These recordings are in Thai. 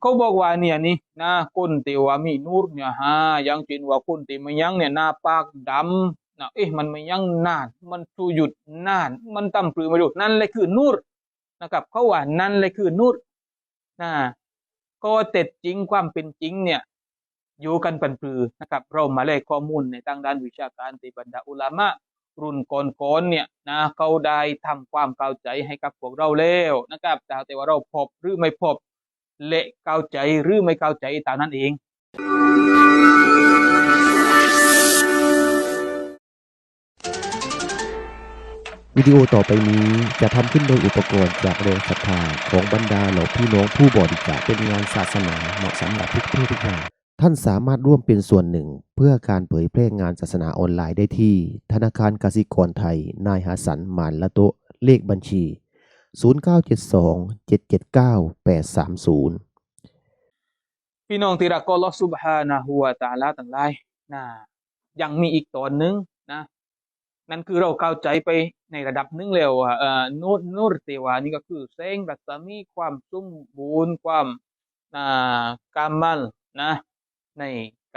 เขาบอกว่าเนี่ยนี่นะคนที่ว่ามีนูรเนี่ยฮะอยังเช่นว่าคนที่ไม่ยังเนี่ยหน้าปากดำนะเอ๊ะมันไม่ยังนาน มันสูหยุดนาน มันต่ำปรือไม่รู้นั่นเลยคือนูรนะครับเขาว่านั่นเลยคือนูรนะก็เต็ดจริงความเป็นจริงเนี่ยอยู่กันเป็นปรือนะครับ เรามาเลยข้อมูลในทางด้านวิชาการที่บรรดาอุลามะรุ่นก่อนๆเนี่ยนะเขาได้ทำความเข้าใจให้กับพวกเราแล้วนะครับแต่ว่าเราพบหรือไม่พบ เละเข้าใจหรือไม่เข้าใจตามนั้นเอง วิดีโอต่อไปนี้จะทำขึ้นโดยอุปกรณ์จากแรงศรัทธาของบรรดาเหล่าพี่น้องผู้บริจาคเป็นงานศาสนาเหมาะสำหรับทุกเพศทุกวัยท่านสามารถร่วมเป็นส่วนหนึ่ง เพื่อการเผยแพร่งานศาสนาออนไลน์ได้ที่ ธนาคารกสิกรไทย นายฮัสันมานละโตเลขบัญชี 0972 779 830 พี่น้องที่รักก็ลอสุบฮานะฮัวตาลาต่างหลนะยังมีอีกตอนหนึงนะ นั่นคือเราเข้าใจไปในระดับหนึงแล้วว่าเอ่อนูรนูรเตวานี่ก็คือแสงรัศมีความสมบูรณ์ความอ่ากามัลนะ ใน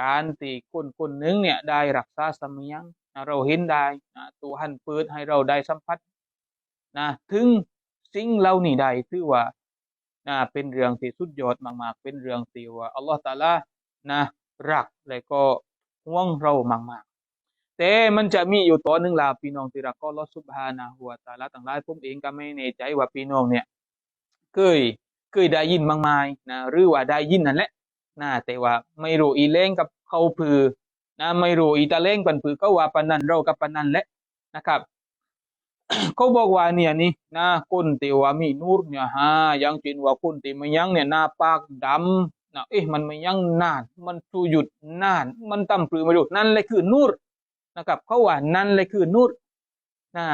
การที่คนคนหนึ่งเนี่ยได้รักษาสมัยังเราเห็นได้นะตัวหันเปิดให้เราได้สัมผัสนะถึง สิ่งเหล่านี้ได้ถือว่านะเป็นเรื่องที่สุดยอดมากๆ เป็นเรื่องที่ว่าอัลลอฮฺตาลานะรักและก็ห่วงเรามากๆ แต่มันจะมีอยู่ตอนหนึ่งล่ะพี่น้องที่รักก็ลอสุบฮานะฮัวตาลาต่างหลายผมเองก็ไม่แน่ใจว่าพี่น้องเนี่ยเคยเคยได้ยินบ้างไหมนะหรือว่าได้ยินนั่นแหละนะแต่ว่าไม่รู้อีเล่งกับเขาพือนะไม่รู้อีตาเล่งปันพือก็ว่าปนนันเรากับปนนันแหละนะครับ เขาบอกว่าเนี่ยนี่นะคนที่ว่ามีนูรเนี่ยฮะอยังเช่นว่าคนที่ไม่ยังเนี่ยหน้าปากดำนะเอ๊ะมันไม่ยังนาน มันสูหยุดนาน มันต่ำปรือไม่รู้นั่นเลยคือนูรนะครับเขาว่านั่นเลยคือนูรนะ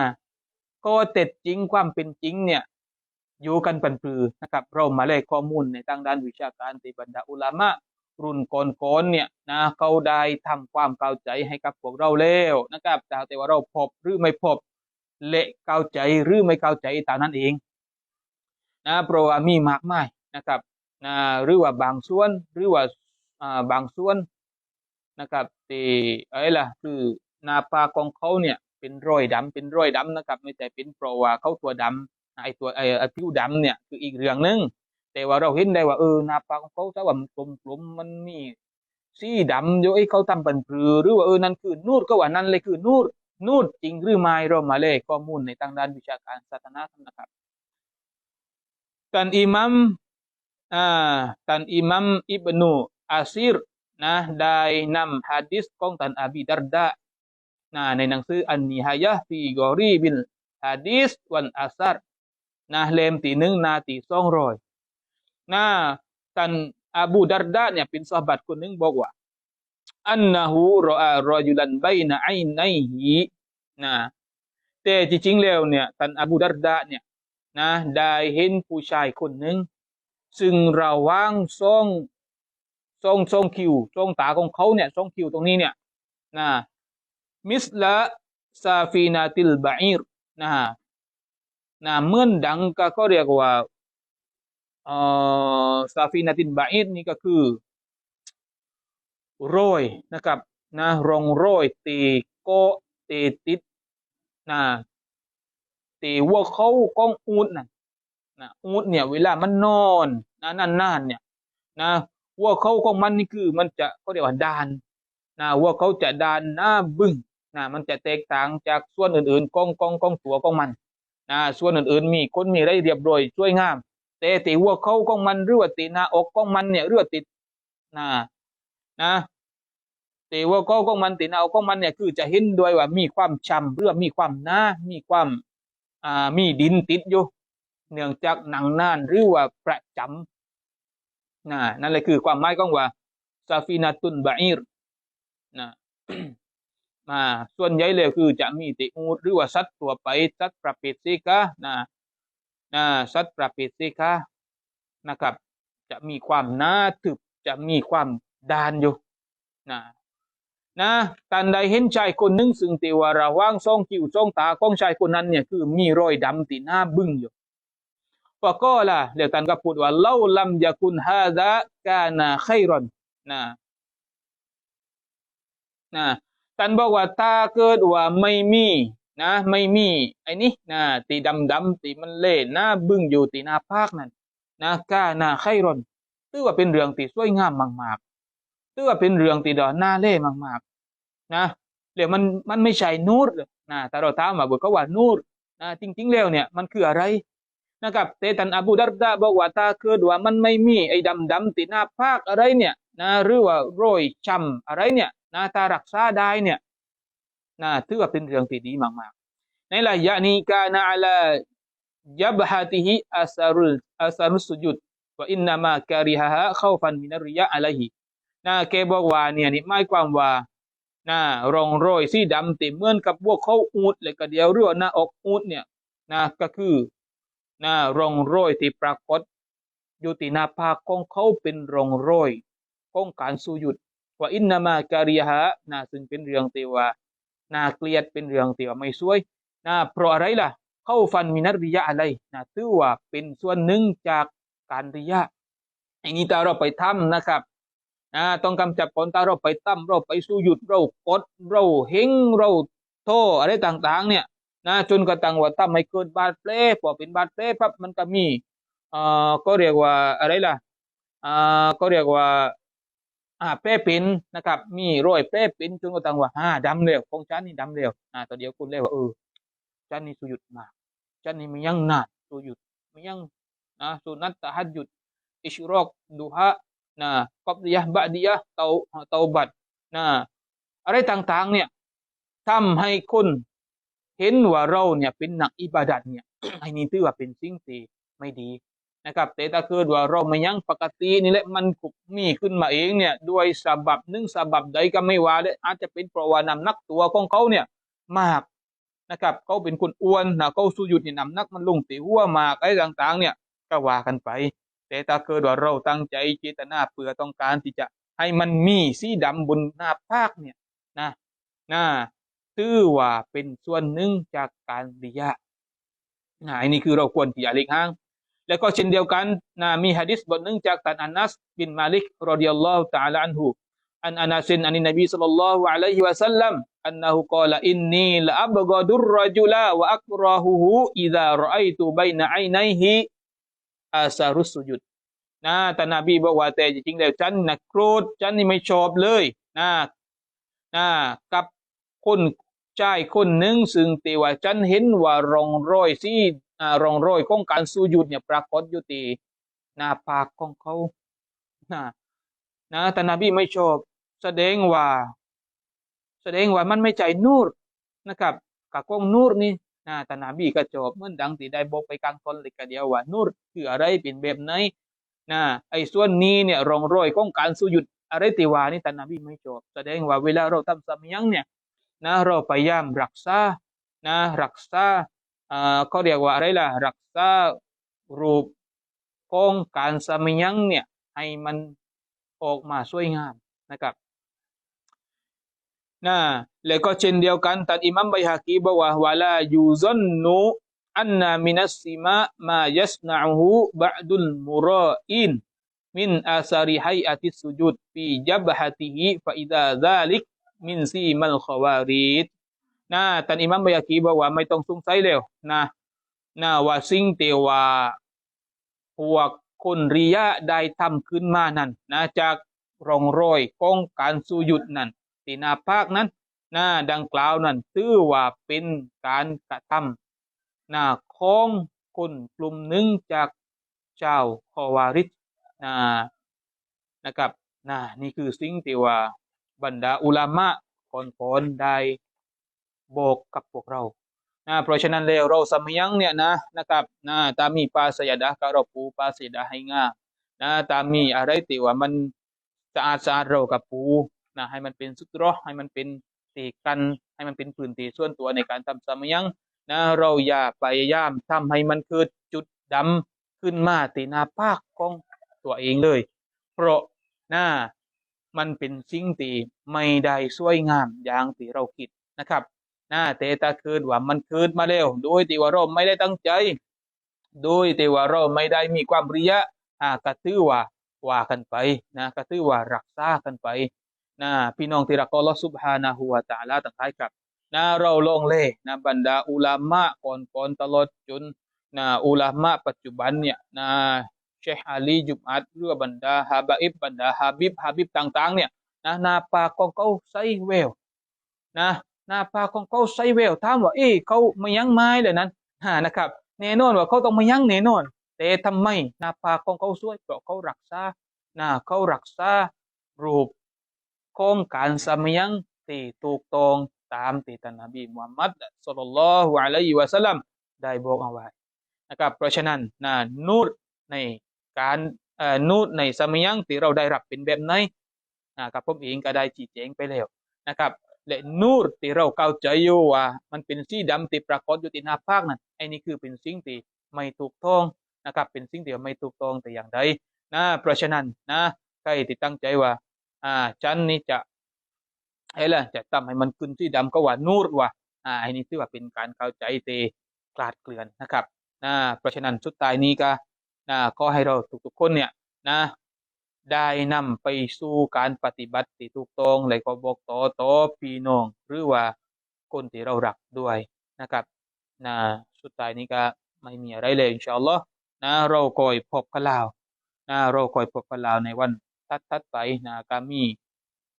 ก็เต็ดจริงความเป็นจริงเนี่ยอยู่กันเป็นปรือนะครับ เรามาเลยข้อมูลในทางด้านวิชาการที่บรรดาอุลามะรุ่นก่อนๆเนี่ยนะเขาได้ทำความเข้าใจให้กับพวกเราแล้วนะครับแต่ว่าเราพบหรือไม่พบ เละเข้าใจหรือไม่เข้าใจตามนั้นเองนะเพราะว่ามีมากมายนะครับนะหรือว่าบางส่วนหรือว่าบางส่วนนะครับที่อะไรล่ะคือหน้าปาของเขาเนี่ยเป็นรอยดำเป็นรอยดำนะครับ ไม่ใช่เป็นเพราะว่าเขาตัวดำไอตัวไอ้ผิวดำเนี่ยคืออีกเรื่องหนึ่งแต่ว่าเราเห็นได้ว่าเออหน้าปาของเขาถ้าว่ามันกลมๆมันมีสีดำอยู่ไอ้เขาทำเป็นปรือหรือว่าเออนั่นคือนูดก็ว่านั่นเลยคือนูด นูดจริงหรือไม่เรามาเลยข้อมูลในทางด้านวิชาการศาสนานะครับท่านอิมัมอ่าท่านอิมัมอิบนูอาซิรนะได้นำฮะดิษของท่านอบีดารดานะในหนังสืออันนิฮายะฟีกอรีบิลฮะดิษวันอัสรนะเล่มที่หนึ่งหนาที่สองร้อยนะท่านอบูดารดาเนี่ยเป็นสัฮาบัตคนหนึ่งบอกว่า อันนะฮูรออารอยุลันไบนะไอไนฮีนะแต่จริงๆแล้วเนี่ยท่านอบูดารดาเนี่ยนะได้เห็นผู้ชายคนหนึ่งซึ่งระว่างสองทรงทรงคิวทรงตาของเขาเนี่ยทรงคิวตรงนี้เนี่ยนะมิสละซาฟีนาติลบาอิรนะนะเหมือนดังก็เขาเรียกว่าเอ่อซาฟีนาติลบาอิรนี่ก็คือ โรยนะครับนะรองโรยตีโกตีติดนะตีวัวเขากองอูดน่ะนะอูดเนี่ยเวลามันนอนนะนานๆเนี่ยนะวัวเขาของมันนี่คือมันจะเขาเรียกว่าดานนะวัวเขาจะดานหน้าบึ้งนะมันจะแตกต่างจากส่วนอื่นๆกองกองกองตัวของมันนะส่วนอื่นๆมีคนมีได้เรียบร้อยสวยงาม แต่ตีวัวเขาของมันหรือว่าตีหน้าอกของมันเนี่ยหรือว่าติดนะนะ แตีวัวเขาของมันตีหน้าอกของมันเนี่ยคือจะเห็นด้วยว่ามีความช้ำหรือว่ามีความหนามีความอ่ามีดินติดอยู่เนื่องจากหนังน่านหรือว่าประจำนะนั่นแหละคือความหมายของว่าซาฟีนาตุนบาอิรนะมาส่วนใหญ่เลยคือจะมีติอูดหรือว่าสัตว์ตัวไปสัตว์ประเภทซีกานะนะสัตว์ประเภทซีกานะครับ จะมีความหนาถึบจะมีความดานอยู่นะ นะตันใดเห็นชายคนหนึ่งซึ่งตีว่าระว่างซ่องคิวซ่องตาของชายคนนั้นเนี่ยคือมีรอยดำตีหน้าบึ้งอยู่ฟะกอละเดี๋ยวท่านก็พูดว่าเล่าลัมยากุนฮาดะกานาไครอนนะนะท่านบอกว่าถ้าเกิดว่าไม่มีนะ ไม่มีไอ้นี่นะตีดำดำตีมันเล่หน้าบึ้งอยู่ตีหน้าภาคนั่นนะกานาไครอนถือว่าเป็นเรื่องที่สวยงามมากๆ ถือว่าเป็นเรื่องที่ดอนหน้าเล่มากๆนะเดี๋ยวมันมันไม่ใช่นูรนะแต่เราถามมาบอกก็ว่านูรนะจริงๆแล้วเนี่ยมันคืออะไรนะครับเตตันอบูดารดาบอกว่าถ้าเกิดว่ามันไม่มีไอ้ดำดำติดหน้าภาคอะไรเนี่ยนะหรือว่าโรยช้ำอะไรเนี่ยนะถ้ารักษาได้เนี่ยนะถือว่าเป็นเรื่องที่ดีมากๆในระยะนี้กานาอัลยับฮาติฮิอัสรุลอัสรุสุจุดว่าอินนามาการิฮะฮะเข้าฟันมินาริยะอะไรฮิ นะแกบอกว่าเนี่ยนี่หมายความว่านะรองรอยสีดำติเหมือนกับพวกเขาอูดเลยก็เดียวเรื่องหน้าอกอูดเนี่ยนะก็คือนะรองรอยที่ปรากฏอยู่ที่หน้าผากของเขาเป็นรองรอยของการสู้ยุดว่าอินนามาการิฮะนะซึ่งเป็นเรื่องที่ว่าน่าเกลียดเป็นเรื่องที่ว่าไม่สวยนะเพราะอะไรล่ะ เข้าฟันมินัริยะอะไรนะถือว่าเป็นส่วนหนึ่งจากการริยะอันนี้ถ้าเราไปทำนะครับ นะต้องกำจัดผลถ้าเราไปตั้มเราไปสู้หยุดเรากดเราเฮงเราโทอะไรต่างๆ เนี่ยนะจนกระทั่งว่าตั้มให้เกิดบาดแผลพอเป็นบาดแผลปั๊บมันก็มีเอ่อก็เรียกว่าอะไรล่ะอ่าก็เรียกว่าอ่าแผลเป็นนะครับ มีรอยแผลเป็นจนกระทั่งว่าอ่าดำเร็วของฉันนี่ดำเร็วอ่าตอนเดียวคุณเรียกว่าเออฉันนี่สู้หยุดมากฉันนี่มันยังนานสู้หยุดมันยังนะสุนัตตะฮัดหยุดอิชรอกดูฮะ nah กอบยะบะดียะเตาเตาบัตนะอะไรต่างๆ เนี่ยทำให้คนเห็นว่าเราเนี่ยเป็นนักอิบาดัดเนี่ยไอ้นี่ถือว่าเป็นสิ่งที่ไม่ดีนะครับแต่ถ้าเกิดว่าเราไม่ยังปกตินี่แหละมันกุมีขึ้นมาเองเนี่ยด้วยสาบับหนึ่งสาบับใดก็ไม่ว่าเลยอาจจะเป็นเพราะว่านำนักตัวของเขาเนี่ยมากนะครับเขาเป็นคนอ้วนนะเขาสู้หยุดเนี่ยนำนักมันลงตีหัวมากอะไรต่าง ๆ เนี่ยก็ว่ากันไป แต่ถ้าเกิดว่าเราตั้งใจเจตนาเพื่อต้องการที่จะให้มันมีสีดำบนหน้าภาคเนี่ยนะนะถือว่าเป็นส่วนหนึ่งจากการริยะนะอันนี้คือเราควรที่จะเล็กห้าง แล้วก็เช่นเดียวกันนะมีฮะดิษบทหนึ่งจากท่านอานัสบินมาลิกรดิยัลลอฮุตะอาลาอันฮูอันอานัสินอันนบีสัลลัลลอฮุอะลัยฮิวะสัลลัมอันนะฮุกาลอินนีละอับกอดุรรจุลาวะอักราฮุฮูอิซารอไอตุบัยนะไอไนฮิ อาซารุสสุจุดนะแต่นบีบอกว่าแต่จริงๆแล้วฉันนะโกรธฉันนี่ไม่ชอบเลยนะนะกับคนชายคนหนึ่งซึ่งตีว่าฉันเห็นว่ารองรอยที่รองรอยของการสู้ยุดเนี่ยปรากฏอยู่ที่หน้าปากของเขานะนะแต่นบีไม่ชอบแสดงว่า แสดงว่ามันไม่ใจนูรนะครับกับกองนูรนี่ นะแต่นบีก็จบเมื่อดังที่ได้บอกไปกลางตอนเลยกันเดียวว่านูรคืออะไรเป็นแบบไหนนะไอ้ส่วนนี้เนี่ยรองรอยของการสู้ยุดอะไรติวานี่แต่นบีไม่จบแสดงว่าเวลาเราทำสามยังเนี่ยนะเราพยายามรักษานะรักษาอ่าเขาเรียกว่าอะไรล่ะรักษารูปของการสมัยังเนี่ยให้มันออกมาสวยงามนะครับ นะแล้วก็เช่นเดียวกันท่านอิมัมไบฮากีบอกว่าวะลายูซันนูอันนามินัสซิมามายัสนะฮูบะดุลมุราอินมินอาซาริไฮอาติสุจุดฟีจับฮะติฮิฟะอิดาซาลิกมินซีมัลขวารีดนะท่านอิมัมบายากีบอกว่าไม่ต้องสงสัยแล้วนะนะว่าสิ่งเตว่าพวกคนริยะได้ทำขึ้นมานั้นนะจากรองรอยของการสุยุดนั้น ที่หนาภาคนั้นนะดังกล่าวนั้นถือว่าเป็นการกระทำนะของคนกลุ่มหนึ่งจากชาคอวาริดนะนะครับนะนี่คือสิ่งที่ว่าบรรดาอุลามะก่อนๆได้บอกกับพวกเรานะเพราะฉะนั้นแล้วเราสมยังเนี่ยนะนะครับนะตามีปาสยดาการอปูปาสยดาให้ง่านะตามีอะไรที่ว่ามันสะอาดสะอาดเรากับปู นะให้มันเป็นสุตรอให้มันเป็นตีกัน ให้มันเป็นพื้นที่ส่วนตัวในการทำสมัยังนะเราอย่าพยายามทำให้มันเกิดจุดดำขึ้นมาตีหน้าปากของตัวเองเลย เพราะหน้ามันเป็นสิ่งที่ไม่ได้สวยงามอย่างที่เราคิดนะครับนะแต่ถ้าเกิดว่ามันเกิดมาแล้วโดยที่ว่าเราไม่ได้ตั้งใจโดยแต่ว่าเราไม่ได้มีความริยะอ่ากระตือว่าว่ากันไปนะกระตือว่ารักษากันไป นะพี่น้องที่รักอัลลอฮฺซุบฮานะฮูวะตาลาต่างหลายครับนะเราลงเล่นะบรรดาอุลามะก่อนๆตลอดจนนะอุลามะปัจจุบันเนี่ยนะเชคอาลีจุมอัดหรือว่าบรรดาฮาบาอิบบรรดาฮาบิบฮาบิบต่างๆ เนี่ยนะหนาปากของเขาใส่แววนะหนาปากของเขาใส่แววถามว่าเอ๊ะเขาไม่ยั้งไม้เลยนั้นฮะนะครับแน่นอนว่าเขาต้องมายั้งแน่นอน แต่ทำไมหน้าผากของเขาสวยเพราะเขารักษาหน้าเขารักษารูป ของการสมยังที่ถูกต้องตามที่ท่านนบีมุฮัมมัดสุลลัลลอฮุอะลัยวะสัลลัมได้บอกเอาไว้นะครับเพราะฉะนั้นนะนูรในการเอ่อนูรในสมยังที่เราได้รับเป็นแบบไหนนะครับผมเองก็ได้ชี้แจงไปแล้วนะครับและนูรที่เราเข้าใจอยู่ว่ามันเป็นสีดำที่ปรากฏอยู่ที่หน้าผากนั้นไอ้นี่คือเป็นสิ่งที่ไม่ถูกต้องนะครับเป็นสิ่งที่ไม่ถูกต้องแต่อย่างใดนะเพราะฉะนั้นนะใครที่ตั้งใจว่า อ่าฉันนี่จะไอ้ล่ะจะทำให้มันขึ้นสีดำก็ว่านูรว่าอ่าอ้นี่ถือว่าเป็นการเข้าใจเตคลาดเคลื่อนนะครับนะเพราะฉะนั้นสุดท้ายนี้ก็นะขอให้เราทุกๆคนเนี่ยนะได้นำไปสู่การปฏิบัติที่ถูกต้องและก็บอกต่อต่อพี่น้องหรือว่าคนที่เรารักด้วยนะครับนะสุดท้ายนี้ก็ไม่มีอะไรเลยอินชาอัลลอฮ์นะเราคอยพบกันแล้วนะเราคอยพบกันแล้วในวัน ถัดๆไปนะก็มี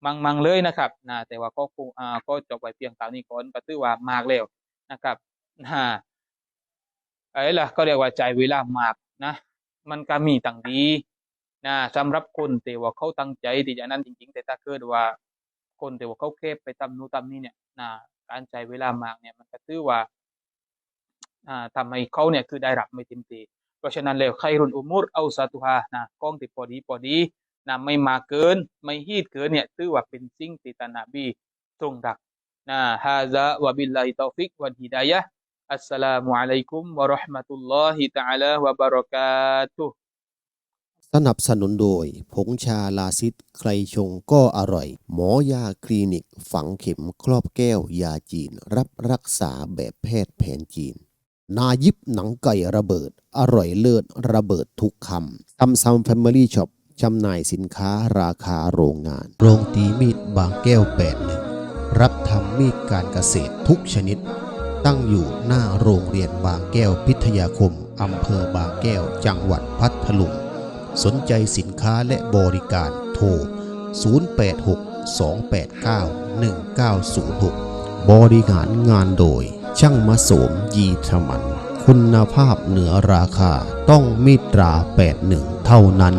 มังมังๆเลยนะครับนะแต่ว่าก็คงอ่าก็จบไว้เพียงเท่านี้ก่อนก็ถือว่ามากแล้วนะครับนะไอ้ล่ะก็เรียกว่าใจเวลามากนะ มันก็มีต่างดีนะสำหรับคนที่ว่าเขาตั้งใจที่จะนั้นจริง ๆ แต่ถ้าเกิดว่า คนที่ว่าเขาเคบไปตำนู้นตำนี้เนี่ยนะการใช้เวลามากเนี่ยมันก็ถือว่าอ่าทำให้เขาเนี่ยคือได้รับไม่เต็มที่เพราะฉะนั้นแล้วไครรุนอุมุรเอาซาตุฮานะกล้องที่พอดีพอดี นะไม่มาเกิน ไม่ฮีดเกินเนี่ยถือว่าเป็นสิ่งที่ตานนบีทรงรักนะฮาซาวะบิลลาฮิตอฟิกวันฮิดายะอัสสลามุอะลัยกุมวะเราะห์มะตุลลอฮิตะอาลาวะบะเราะกาตุสนับสนุนโดย ผงชาลาซิดใครชงก็อร่อย หมอยาคลินิก ฝังเข็มครอบแก้วยาจีน รับรักษาแบบแพทย์แผนจีน นายิบหนังไก่ระเบิด อร่อยเลิศระเบิดทุกคำซัมซัมแฟมิลี่ช็อป จำหน่ายสินค้าราคาโรงงาน โรงตีมีดบางแก้วแปดหนึ่งรับทำมีดการเกษตรทุกชนิด ตั้งอยู่หน้าโรงเรียนบางแก้วพิทยาคมอำเภอบางแก้ว จังหวัดพัทลุง สนใจสินค้าและบริการโทร 0862891906 บริหารงานโดย ช่างมาโสมยีธมัน คุณภาพเหนือราคาต้องมิตรา 81 เท่านั้น